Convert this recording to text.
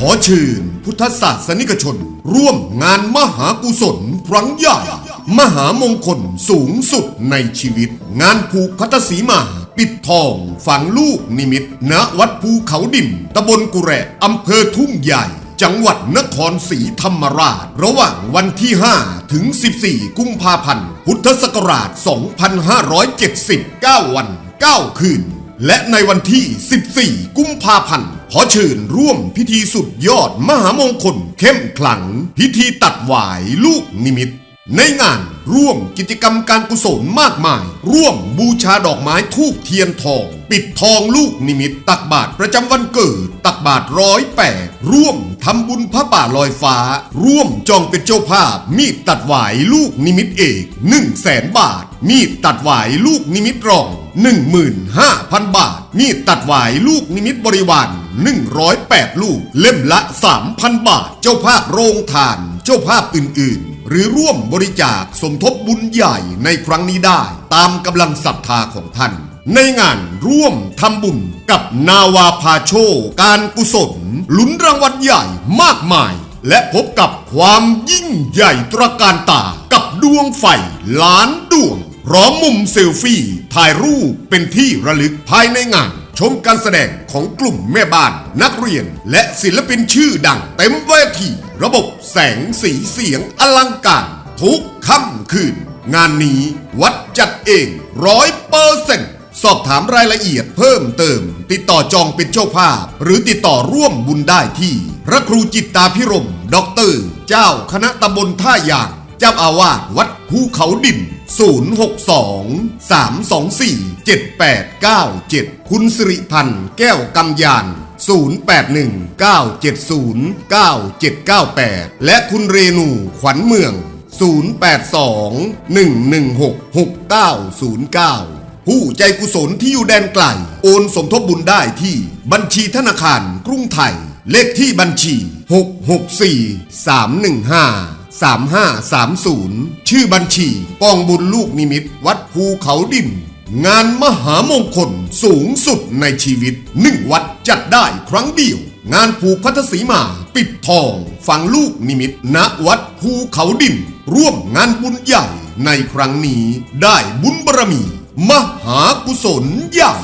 ขอเชิญพุทธศาสนิกชน ร่วมงานมหากุศลครั้งใหญ่ มหามงคลสูงสุดในชีวิต งานผูกพัทสีมา ปิดทองฝังลูกนิมิต ณวัดภูเขาดินตำบลกุแระอำเภอทุ่งใหญ่ จังหวัดนครศรีธรรมราช ระหว่างวันที่ 5 ถึง 14 กุมภาพันธ์ พุทธศักราช 2579 วัน 9 คืน และในวันที่ 14 กุมภาพันธ์ ขอเชิญร่วมพิธีสุดยอดมหามงคลเข้มขลัง พิธีตัดหวายลูกนิมิต ในงานร่วมกิจกรรมการกุศลมากมาย ร่วมบูชาดอกไม้ทูบเทียนทอง ปิดทองลูกนิมิต ตักบาตรประจำวันเกิด ตักบาตรร้อยแปดร่วมทำบุญพระป่าลอยฟ้า ร่วมจองเป็นเจ้าภาพ มีดตัดหวายลูกนิมิตเอก1 0 0 0 0แสนบาท มีดตัดหวายลูกนิมิตรอง 15,000 บาท มีดตัดหวายลูกนิมิตบริวาร108 ลูก เล่มละ 3,000 บาท เจ้าภาพโรงทาน เจ้าภาพอื่นๆ หรือร่วมบริจาคสมทบบุญใหญ่ในครั้งนี้ได้ตามกำลังศรัทธาของท่าน ในงานร่วมทำบุญกับนาวาพาโช การกุศลลุ้นรางวัลใหญ่มากมาย และพบกับความยิ่งใหญ่ตระการตากับดวงไฟล้านดวงพร้อมมุมเซลฟี่ถ่ายรูปเป็นที่ระลึกภายในงาน ชมการแสดงของกลุ่มแม่บ้าน นักเรียน และศิลปินชื่อดัง เต็มเวทีระบบแสงสีเสียงอลังการ ทุกค่ำคืน งานนี้วัดจัดเองร้อยเปอร์เซ็นต์สอบถามรายละเอียดเพิ่มเติม ติดต่อจองเป็นเจ้าภาพ หรือติดต่อร่วมบุญได้ที่ พระครูจิตตาพิรมด็อกเตอร์ เจ้าคณะตำบลท่ายาง เจ้าอาวาสวัดภูเขาดิน 062 324 7897 คุณสิริพันธ์แก้วกำยาน 081 970 9798 และคุณเรนูขวัญเมือง 082 116 6909ผู้ใจกุศลที่อยู่แดนไกล โอนสมทบบุญได้ที่บัญชีธนาคารกรุงไทย เลขที่บัญชี 664 315 3530 ชื่อบัญชีกองบุญลูกนิมิต วัดภูเขาดิน งานมหามงคลสูงสุดในชีวิตหนึ่งวัดจัดได้ครั้งเดียว งานผูกพัทสีมา ปิดทองฝังลูกนิมิต ณวัดภูเขาดิน ร่วมงานบุญใหญ่ในครั้งนี้ได้บุญบารมี มหากุศลใหญ่